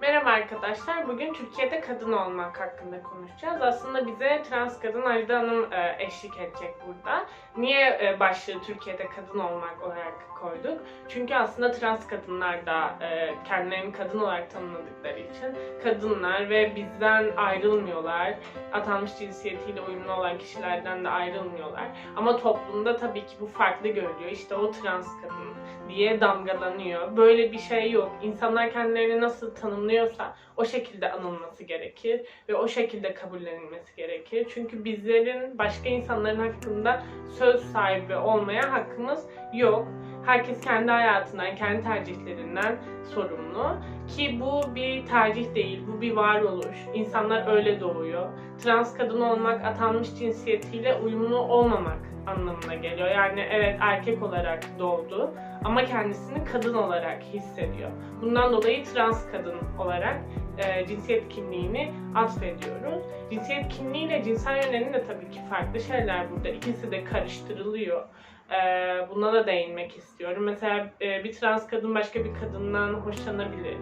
Merhaba arkadaşlar. Bugün Türkiye'de kadın olmak hakkında konuşacağız. Aslında bize trans kadın Ajda Hanım e, eşlik edecek burada. Niye e, başlığı Türkiye'de kadın olmak olarak koyduk? Çünkü aslında trans kadınlar da e, kendilerini kadın olarak tanımladıkları için kadınlar ve bizden ayrılmıyorlar. Atanmış cinsiyetiyle uyumlu olan kişilerden de ayrılmıyorlar. Ama toplumda tabii ki bu farklı görülüyor. İşte o trans kadın diye damgalanıyor. Böyle bir şey yok. İnsanlar kendilerini nasıl tanımlıyorsa o şekilde anılması gerekir ve o şekilde kabullenilmesi gerekir. Çünkü bizlerin başka insanların hakkında söz sahibi olmaya hakkımız yok. Herkes kendi hayatından, kendi tercihlerinden sorumlu. Ki bu bir tercih değil, bu bir varoluş. İnsanlar öyle doğuyor. Trans kadın olmak, atanmış cinsiyetiyle uyumlu olmamak anlamına geliyor. Yani evet erkek olarak doğdu ama kendisini kadın olarak hissediyor. Bundan dolayı trans kadın olarak e, cinsiyet kimliğini atfediyoruz. Cinsiyet kimliği ile cinsel yönelim de tabii ki farklı şeyler burada. İkisi de karıştırılıyor. E, buna da değinmek istiyorum. Mesela e, bir trans kadın başka bir kadından hoşlanabilir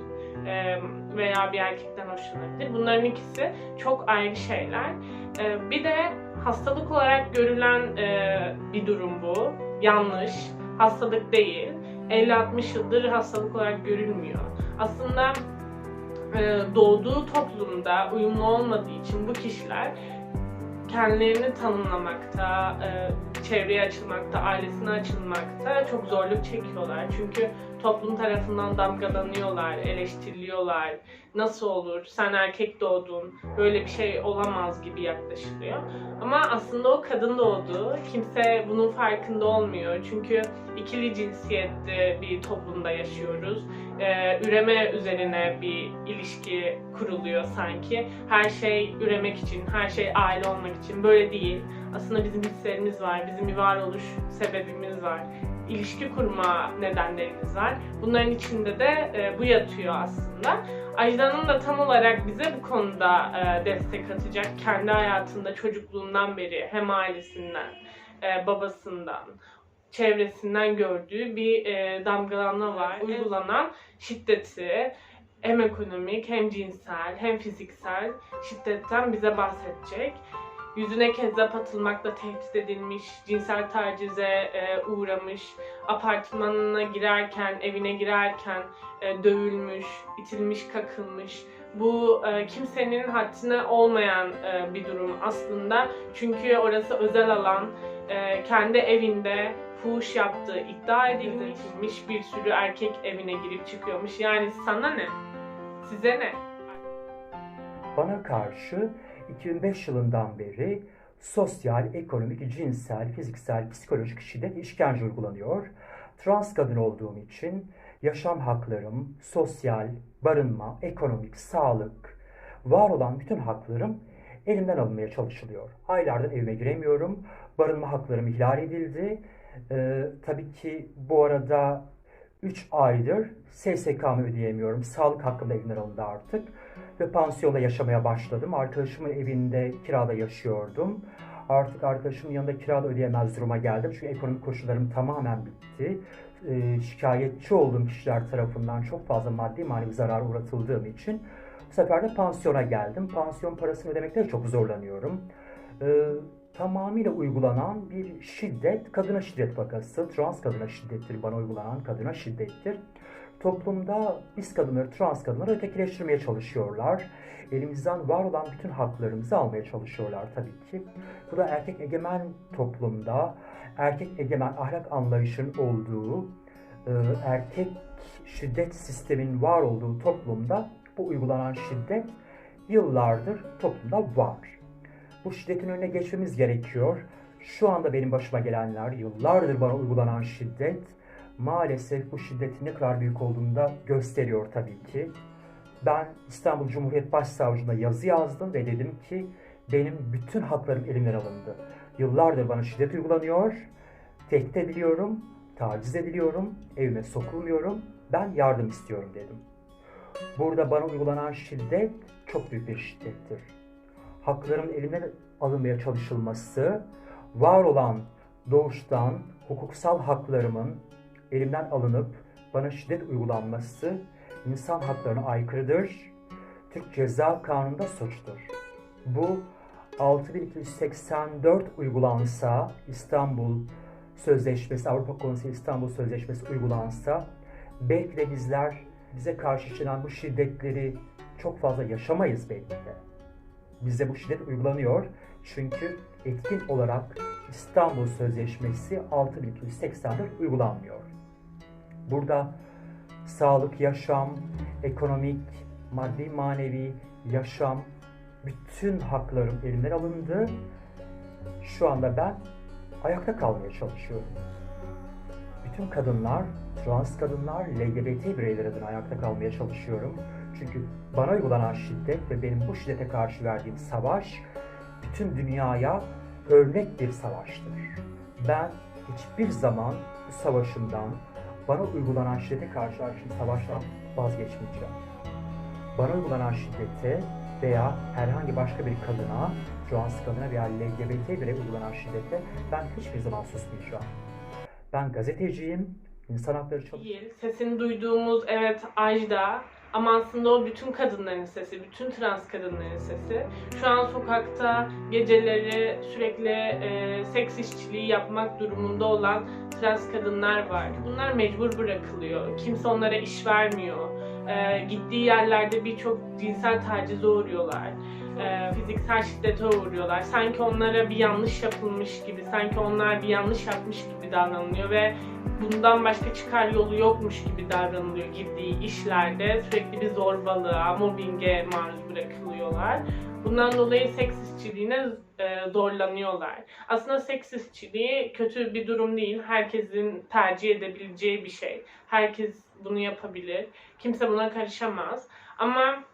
e, veya bir erkekten hoşlanabilir. Bunların ikisi çok ayrı şeyler. E, bir de hastalık olarak görülen bir durum bu. Yanlış. Hastalık değil. 50-60 yıldır hastalık olarak görülmüyor. Aslında doğduğu toplumda uyumlu olmadığı için bu kişiler kendilerini tanımlamakta, e, çevreye açılmakta, ailesine açılmakta çok zorluk çekiyorlar. Çünkü toplum tarafından damgalanıyorlar, eleştiriliyorlar. Nasıl olur, sen erkek doğdun, böyle bir şey olamaz gibi yaklaşılıyor. Ama aslında o kadın doğdu. Kimse bunun farkında olmuyor. Çünkü ikili cinsiyetli bir toplumda yaşıyoruz. Ee, üreme üzerine bir ilişki kuruluyor sanki. Her şey üremek için, her şey aile olmak için. Böyle değil. Aslında bizim hislerimiz var, bizim bir varoluş sebebimiz var. İlişki kurma nedenlerimiz var. Bunların içinde de e, bu yatıyor aslında. Ajda'nın da tam olarak bize bu konuda e, destek atacak. Kendi hayatında çocukluğundan beri hem ailesinden, e, babasından, çevresinden gördüğü bir e, damgalanma var. Uygulanan şiddeti hem ekonomik hem cinsel hem fiziksel şiddetten bize bahsedecek. Yüzüne kezzap atılmakla tehdit edilmiş, cinsel tacize e, uğramış, apartmanına girerken, evine girerken e, dövülmüş, itilmiş, kakılmış. Bu e, kimsenin haddine olmayan e, bir durum aslında. Çünkü orası özel alan. E, kendi evinde fuhuş yaptığı iddia edilmiş bir sürü erkek evine girip çıkıyormuş. Yani sana ne? Size ne? Bana karşı 2005 yılından beri sosyal, ekonomik, cinsel, fiziksel, psikolojik şiddet, işkence uygulanıyor. Trans kadın olduğum için yaşam haklarım, sosyal, barınma, ekonomik, sağlık, var olan bütün haklarım elimden alınmaya çalışılıyor. Aylardır evime giremiyorum. Barınma haklarım ihlal edildi. Ee, tabii ki bu arada 3 aydır SSK'mı ödeyemiyorum. Sağlık hakkım da elimden alındı artık. Ve pansiyonda yaşamaya başladım. Arkadaşımın evinde kirada yaşıyordum. Artık arkadaşımın yanında kirada ödeyemez duruma geldim. Çünkü ekonomik koşullarım tamamen bitti. Ee, şikayetçi olduğum kişiler tarafından çok fazla maddi manevi zarar uğratıldığım için bu sefer de pansiyona geldim. Pansiyon parasını ödemekte de çok zorlanıyorum. Ee, tamamıyla uygulanan bir şiddet, kadına şiddet vakası, trans kadına şiddettir, bana uygulanan kadına şiddettir. Toplumda biz kadınları, trans kadınları ötekileştirmeye çalışıyorlar. Elimizden var olan bütün haklarımızı almaya çalışıyorlar tabii ki. Bu da erkek egemen toplumda, erkek egemen ahlak anlayışının olduğu, e, erkek şiddet sistemin var olduğu toplumda bu uygulanan şiddet yıllardır toplumda var. Bu şiddetin önüne geçmemiz gerekiyor. Şu anda benim başıma gelenler, yıllardır bana uygulanan şiddet, maalesef bu şiddetin ne kadar büyük olduğunu da gösteriyor tabii ki. Ben İstanbul Cumhuriyet Başsavcılığına yazı yazdım ve dedim ki benim bütün haklarım elimden alındı. Yıllardır bana şiddet uygulanıyor, tehdit ediliyorum, taciz ediliyorum, evime sokulmuyorum, ben yardım istiyorum dedim. Burada bana uygulanan şiddet çok büyük bir şiddettir. Haklarımın elimden alınmaya çalışılması, var olan doğuştan hukuksal haklarımın elimden alınıp bana şiddet uygulanması insan haklarına aykırıdır. Türk Ceza Kanunu'nda suçtur. Bu 6284 uygulansa İstanbul Sözleşmesi, Avrupa Konseyi İstanbul Sözleşmesi uygulansa belki de bizler bize karşı işlenen bu şiddetleri çok fazla yaşamayız belki de. Bize bu şiddet uygulanıyor çünkü etkin olarak İstanbul Sözleşmesi 6284 uygulanmıyor. Burada sağlık, yaşam, ekonomik, maddi, manevi, yaşam, bütün haklarım elimden alındı. Şu anda ben ayakta kalmaya çalışıyorum. Bütün kadınlar, trans kadınlar, LGBT bireyler adına ayakta kalmaya çalışıyorum. Çünkü bana uygulanan şiddet ve benim bu şiddete karşı verdiğim savaş bütün dünyaya örnek bir savaştır. Ben hiçbir zaman bu savaşımdan, bana uygulanan şiddete karşı açtığım savaştan vazgeçmeyeceğim. Bana uygulanan şiddete veya herhangi başka bir kadına, trans kadına veya LGBT birey uygulanan şiddete ben hiçbir zaman susmayacağım. Ben gazeteciyim, insan hakları çalışıyorum. Sesini duyduğumuz evet Ajda ama aslında o bütün kadınların sesi, bütün trans kadınların sesi. Şu an sokakta geceleri sürekli e, seks işçiliği yapmak durumunda olan trans kadınlar var. Bunlar mecbur bırakılıyor. Kimse onlara iş vermiyor. E, gittiği yerlerde birçok cinsel tacize uğruyorlar. E, fiziksel şiddete uğruyorlar. Sanki onlara bir yanlış yapılmış gibi, sanki onlar bir yanlış yapmış gibi davranılıyor ve bundan başka çıkar yolu yokmuş gibi davranılıyor girdiği işlerde. Sürekli bir zorbalığa, mobbinge maruz bırakılıyorlar. Bundan dolayı seks işçiliğine e, zorlanıyorlar. Aslında seks işçiliği kötü bir durum değil. Herkesin tercih edebileceği bir şey. Herkes bunu yapabilir. Kimse buna karışamaz. Ama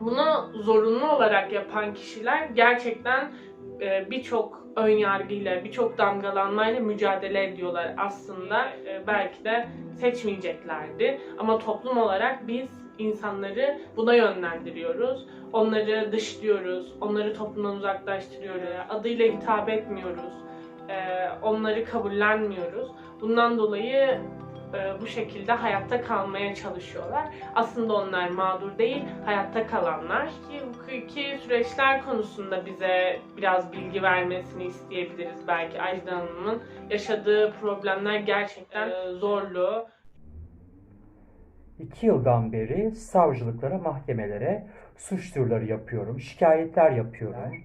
bunu zorunlu olarak yapan kişiler gerçekten e, birçok ön yargıyla, birçok damgalanmayla mücadele ediyorlar aslında. E, belki de seçmeyeceklerdi. Ama toplum olarak biz insanları buna yönlendiriyoruz. Onları dışlıyoruz, onları toplumdan uzaklaştırıyoruz, adıyla hitap etmiyoruz, e, onları kabullenmiyoruz. Bundan dolayı e, bu şekilde hayatta kalmaya çalışıyorlar. Aslında onlar mağdur değil, hayatta kalanlar. Ki hukuki süreçler konusunda bize biraz bilgi vermesini isteyebiliriz belki Ajda Hanım'ın yaşadığı problemler gerçekten e, zorlu. İki yıldan beri savcılıklara, mahkemelere suç duyuruları yapıyorum, şikayetler yapıyorum.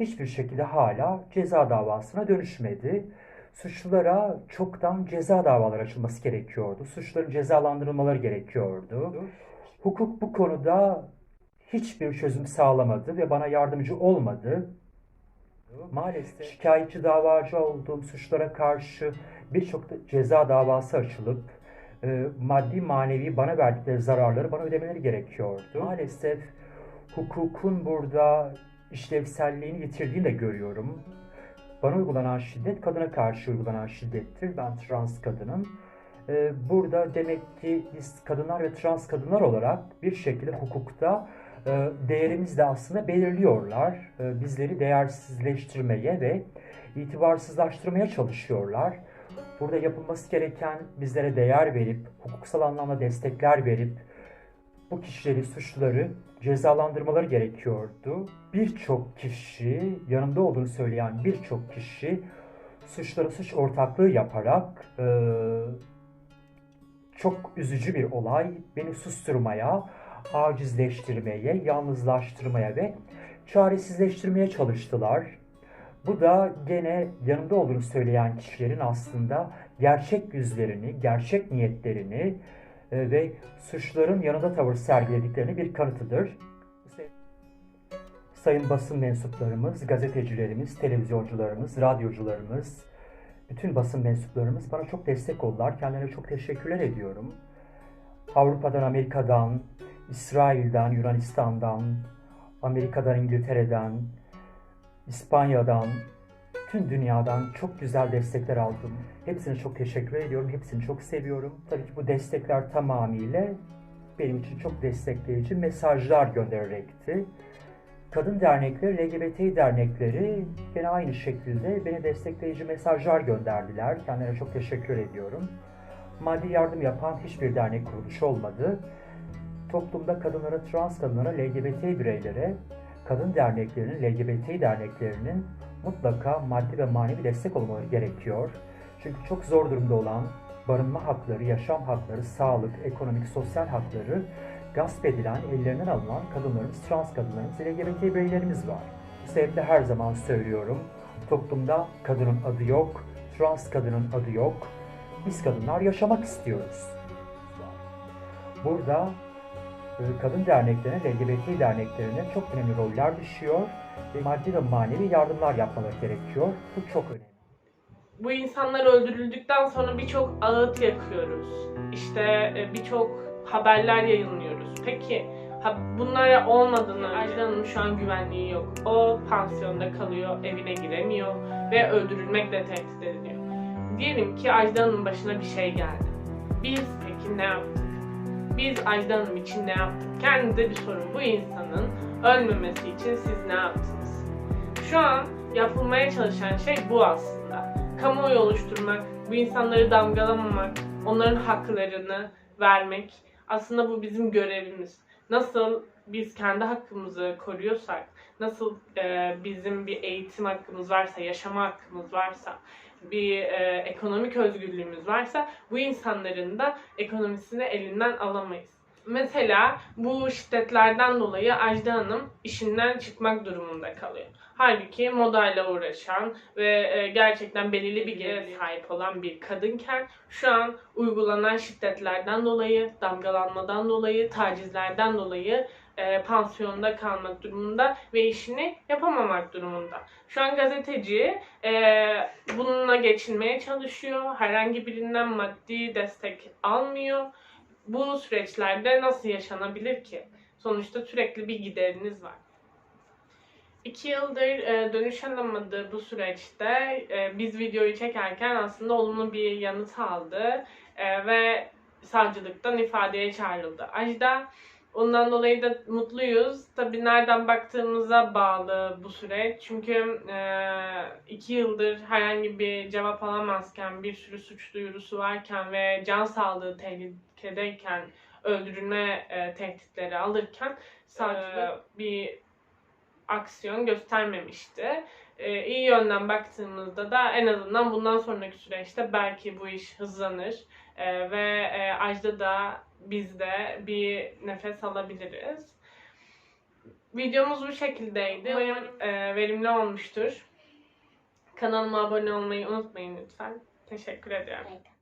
Hiçbir şekilde hala ceza davasına dönüşmedi. Suçlulara çoktan ceza davaları açılması gerekiyordu. Suçluların cezalandırılmaları gerekiyordu. Hukuk bu konuda hiçbir çözüm sağlamadı ve bana yardımcı olmadı. Maalesef şikayetçi davacı olduğum suçlara karşı birçok da ceza davası açılıp e, maddi manevi bana verdikleri zararları bana ödemeleri gerekiyordu. Maalesef hukukun burada işlevselliğini yitirdiğini de görüyorum. Bana uygulanan şiddet kadına karşı uygulanan şiddettir. Ben trans kadınım. E, burada demek ki biz kadınlar ve trans kadınlar olarak bir şekilde hukukta e, değerimizi de aslında belirliyorlar. E, bizleri değersizleştirmeye ve itibarsızlaştırmaya çalışıyorlar. Burada yapılması gereken bizlere değer verip, hukuksal anlamda destekler verip, bu kişileri, suçluları cezalandırmaları gerekiyordu. Birçok kişi, yanımda olduğunu söyleyen birçok kişi suçlara suç ortaklığı yaparak e, çok üzücü bir olay beni susturmaya, acizleştirmeye, yalnızlaştırmaya ve çaresizleştirmeye çalıştılar. Bu da gene yanımda olduğunu söyleyen kişilerin aslında gerçek yüzlerini, gerçek niyetlerini ve suçların yanında tavır sergilediklerini bir kanıtıdır. Sayın basın mensuplarımız, gazetecilerimiz, televizyoncularımız, radyocularımız, bütün basın mensuplarımız bana çok destek oldular. Kendilerine çok teşekkürler ediyorum. Avrupa'dan, Amerika'dan, İsrail'den, Yunanistan'dan, Amerika'dan, İngiltere'den, İspanya'dan, tüm dünyadan çok güzel destekler aldım. Hepsine çok teşekkür ediyorum. Hepsini çok seviyorum. Tabii ki bu destekler tamamıyla benim için çok destekleyici mesajlar göndererekti. Kadın dernekleri, LGBT dernekleri gene aynı şekilde beni destekleyici mesajlar gönderdiler. Kendilerine çok teşekkür ediyorum. maddi yardım yapan hiçbir dernek kuruluş olmadı. Toplumda kadınlara, trans kadınlara, LGBT bireylere, kadın derneklerinin, LGBT derneklerinin mutlaka maddi ve manevi destek olmaları gerekiyor. Çünkü çok zor durumda olan barınma hakları, yaşam hakları, sağlık, ekonomik, sosyal hakları gasp edilen, ellerinden alınan kadınlarımız, trans kadınlarımız, LGBT bireylerimiz var. Bu sebeple her zaman söylüyorum, toplumda kadının adı yok, trans kadının adı yok. Biz kadınlar yaşamak istiyoruz. Burada kadın derneklerine, LGBT derneklerine çok önemli roller düşüyor ve maddi ve manevi yardımlar yapmaları gerekiyor. Bu çok önemli. Bu insanlar öldürüldükten sonra birçok ağıt yakıyoruz. İşte e, birçok haberler yayınlıyoruz. Peki ha, bunlar olmadığını Ajda Hanım şu an güvenliği yok. O pansiyonda kalıyor, evine giremiyor ve öldürülmekle tehdit ediliyor. Diyelim ki Ajda Hanım'ın başına bir şey geldi. Biz peki ne yaptık? Biz Ajda Hanım için ne yaptık? Kendinize bir sorun. Bu insanın ölmemesi için siz ne yaptınız? Şu an yapılmaya çalışan şey bu aslında. Kamuoyu oluşturmak, bu insanları damgalamamak, onların haklarını vermek. Aslında bu bizim görevimiz. Nasıl biz kendi hakkımızı koruyorsak, nasıl e, bizim bir eğitim hakkımız varsa, yaşama hakkımız varsa, bir e, ekonomik özgürlüğümüz varsa bu insanların da ekonomisini elinden alamayız. Mesela bu şiddetlerden dolayı Ajda Hanım işinden çıkmak durumunda kalıyor. Halbuki modayla uğraşan ve e, gerçekten belirli bir gelire sahip olan bir kadınken şu an uygulanan şiddetlerden dolayı, damgalanmadan dolayı, tacizlerden dolayı e, pansiyonda kalmak durumunda ve işini yapamamak durumunda. Şu an gazeteci e, bununla geçinmeye çalışıyor. Herhangi birinden maddi destek almıyor. Bu süreçlerde nasıl yaşanabilir ki? Sonuçta sürekli bir gideriniz var. İki yıldır e, dönüş alamadığı bu süreçte e, biz videoyu çekerken aslında olumlu bir yanıt aldı e, ve savcılıktan ifadeye çağrıldı. Ajda ondan dolayı da mutluyuz. Tabii nereden baktığımıza bağlı bu süreç. Çünkü iki yıldır herhangi bir cevap alamazken, bir sürü suç duyurusu varken ve can sağlığı tehlikedeyken, öldürülme tehditleri alırken savcılık bir aksiyon göstermemişti. Ee, iyi yönden baktığımızda da en azından bundan sonraki süreçte belki bu iş hızlanır Ee, ve e, Ajda da biz de bir nefes alabiliriz. Videomuz bu şekildeydi. Umarım e, verimli olmuştur. Kanalıma abone olmayı unutmayın lütfen. Teşekkür ediyorum. Evet.